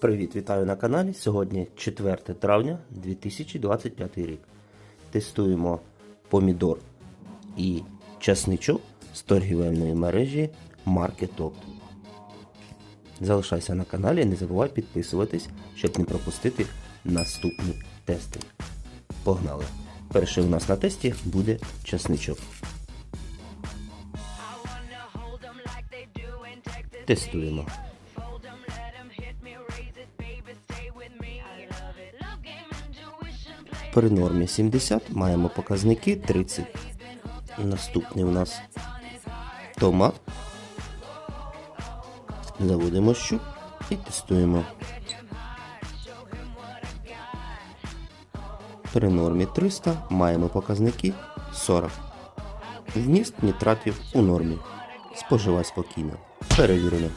Привіт, вітаю на каналі. Сьогодні 4 травня 2025 рік. Тестуємо помідор і часничок з торгівельної мережі Market Залишайся на каналі, не забувай підписуватись, щоб не пропустити наступні тести. Погнали! Перший у нас на тесті буде часничок. Тестуємо. При нормі 70 маємо показники 30. Наступний у нас томат. Заводимо щуп і тестуємо. При нормі 300 маємо показники 40. Вміст нітратів у нормі. Споживай спокійно. Перевірено.